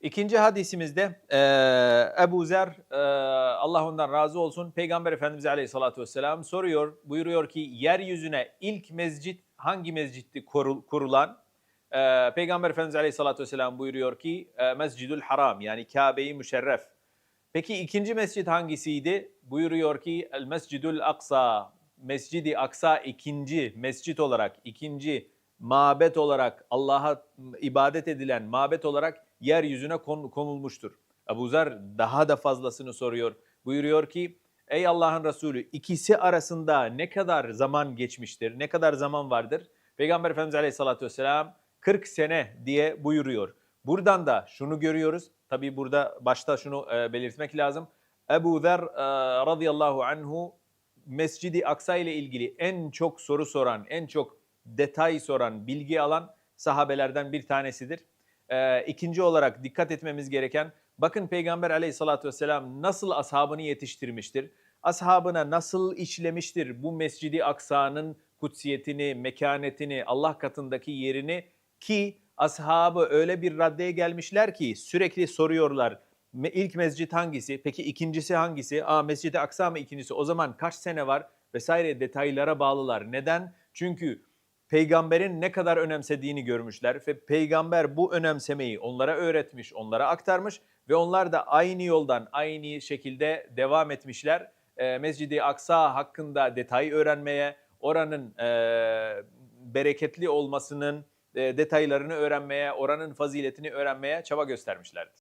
İkinci hadisimizde eee, Ebu Zer eee, Allah ondan razı olsun Peygamber Efendimiz Aleyhisselatü Vesselam soruyor buyuruyor ki yeryüzüne ilk mescit hangi mescitti kurul- kurulan? Eee, Peygamber Efendimiz Aleyhisselatü Vesselam buyuruyor ki eee, Mescidül Haram yani Kabe-i Müşerref. Peki ikinci mescit hangisiydi? Buyuruyor ki El Mescidül Aksa. Mescidi Aksa ikinci mescit olarak, ikinci mabet olarak Allah'a ibadet edilen mabet olarak yeryüzüne kon- konulmuştur. Ebu Zer daha da fazlasını soruyor. Buyuruyor ki ey Allah'ın Resulü ikisi arasında ne kadar zaman geçmiştir, ne kadar zaman vardır? Peygamber Efendimiz Aleyhisselatü Vesselam 40 sene diye buyuruyor. Buradan da şunu görüyoruz. Tabi burada başta şunu e, belirtmek lazım. Ebu Zer e, radıyallahu anhu Mescidi Aksa ile ilgili en çok soru soran, en çok detay soran, bilgi alan sahabelerden bir tanesidir. Ee, ikinci olarak dikkat etmemiz gereken, bakın Peygamber aleyhissalatü vesselam nasıl ashabını yetiştirmiştir? Ashabına nasıl işlemiştir bu Mescidi Aksa'nın kutsiyetini, mekanetini, Allah katındaki yerini ki ashabı öyle bir raddeye gelmişler ki sürekli soruyorlar. İlk mescit hangisi? Peki ikincisi hangisi? Aa Mescid-i Aksa mı ikincisi? O zaman kaç sene var? Vesaire detaylara bağlılar. Neden? Çünkü peygamberin ne kadar önemsediğini görmüşler ve peygamber bu önemsemeyi onlara öğretmiş, onlara aktarmış ve onlar da aynı yoldan aynı şekilde devam etmişler. Ee, Mescid-i Aksa hakkında detay öğrenmeye, oranın e, bereketli olmasının e, detaylarını öğrenmeye, oranın faziletini öğrenmeye çaba göstermişlerdi.